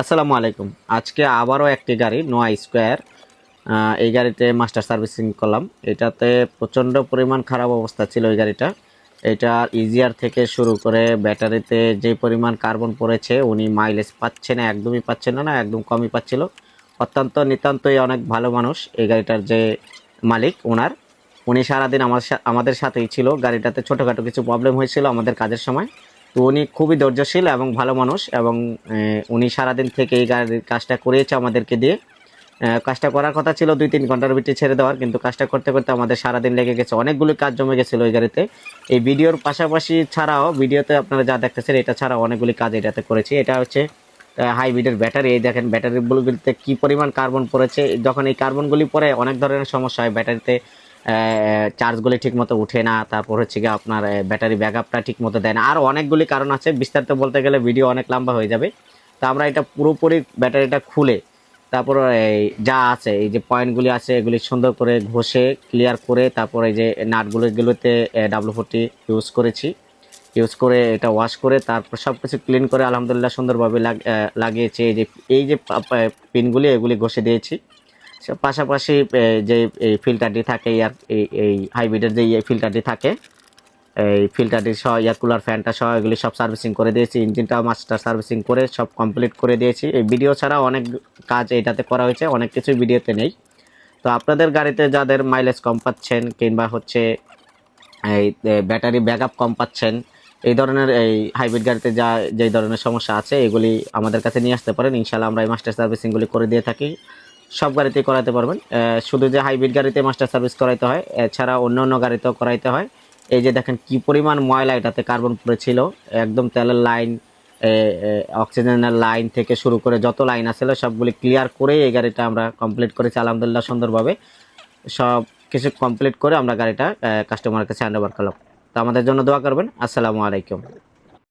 আসসালামু আলাইকুম। আজকে আবারও একটি গাড়ি, নোয়া স্কোয়ার। এই গাড়িতে মাস্টার সার্ভিসিং করলাম। এটাতে প্রচণ্ড পরিমাণ খারাপ অবস্থা ছিল এই গাড়িটা। এটা ইজিয়ার থেকে শুরু করে ব্যাটারিতে যে পরিমাণ কার্বন পড়েছে, উনি মাইলেজ পাচ্ছে না, একদমই পাচ্ছে না না, একদম কমই পাচ্ছিল। অত্যন্ত নিতান্তই অনেক ভালো মানুষ এই গাড়িটার যে মালিক ওনার। উনি সারাদিন আমার আমাদের সাথেই ছিল। গাড়িটাতে ছোটোখাটো কিছু প্রবলেম হয়েছিল আমাদের কাজের সময়। তো উনি খুবই ধৈর্যশীল এবং ভালো মানুষ এবং উনি সারাদিন থেকে এই কাজটা করিয়েছে আমাদেরকে দিয়ে। কাজটা করার কথা ছিল দুই তিন ঘণ্টার ভিতরে ছেড়ে দেওয়ার, কিন্তু কাজটা করতে করতে আমাদের সারাদিন লেগে গেছে। অনেকগুলো কাজ জমে গেছিল ওই গাড়িতে। এই ভিডিওর পাশাপাশি ছাড়াও, ভিডিওতে আপনারা যা দেখতেছেন, এটা ছাড়াও অনেকগুলি কাজ এটাতে করেছি। এটা হচ্ছে হাইব্রিডের ব্যাটারি। এই দেখেন, ব্যাটারিগুলিতে কি পরিমাণ কার্বন পড়েছে। যখন এই কার্বনগুলি পরে অনেক ধরনের সমস্যা হয় ব্যাটারিতে। চার্জগুলি ঠিক মতো উঠে না, তারপর হচ্ছে গিয়ে আপনার ব্যাটারি ব্যাকআপটা ঠিক মতো দেয় না। আর অনেকগুলি কারণ আছে, বিস্তারিত বলতে গেলে ভিডিও অনেক লম্বা হয়ে যাবে। তো আমরা এটা পুরোপুরি ব্যাটারিটা খুলে, তারপর এই যা আছে, এই যে পয়েন্টগুলি আছে, এগুলি সুন্দর করে ঘষে ক্লিয়ার করে, তারপর এই যে নাটগুলো এগুলোতে ডাব্লু ফোরটি ইউজ করেছি। ইউজ করে এটা ওয়াশ করে, তারপর সব কিছু ক্লিন করে, আলহামদুলিল্লাহ সুন্দরভাবে লাগিয়েছি। এই যে এই যে পিনগুলি এগুলি ঘষে দিয়েছি। পাশাপাশি যে এই ফিল্টারটি থাকে এয়ার এই হাইব্রিডের যে ফিল্টারটি থাকে, এই ফিল্টারটি সহ এয়ার কুলার ফ্যানটা সহ, এগুলি সব সার্ভিসিং করে দিয়েছি ইঞ্জিনটা মাস্টার সার্ভিসিং করে সব কমপ্লিট করে দিয়েছি। এই ভিডিও ছাড়া অনেক কাজ এইটাতে করা হয়েছে, অনেক কিছুই ভিডিওতে নেই। তো আপনাদের গাড়িতে যাদের মাইলেজ কম পাচ্ছেন, কিংবা হচ্ছে, এই ব্যাটারি ব্যাকআপ কম পাচ্ছেন, এই ধরনের, এই হাইব্রিড গাড়িতে যা, যেই ধরনের সমস্যা আছে, এগুলি আমাদের কাছে নিয়ে আসতে পারেন। ইনশাল্লাহ আমরা এই মাস্টার সার্ভিসিংগুলি করে দিয়ে থাকি। সব গাড়িতেই করাতে পারবেন। শুধু যে হাইব্রিড গাড়িতে মাস্টার সার্ভিস করাইতে হয়, এছাড়া অন্য অন্য গাড়িতেও করাইতে হয়। এই যে দেখেন কি পরিমাণ ময়লা এটাতে কার্বন পড়েছিল একদম তেলের লাইন অক্সিজেনের লাইন থেকে শুরু করে যত লাইন আছিল সবগুলি ক্লিয়ার করে এই গাড়িটা আমরা কমপ্লিট করেছি, আলহামদুলিল্লাহ সুন্দরভাবে। সব কিছু কমপ্লিট করে আমরা গাড়িটা কাস্টমারের কাছে হ্যান্ড ওভার করলাম। তো আমাদের জন্য দোয়া করবেন। আসসালামু আলাইকুম।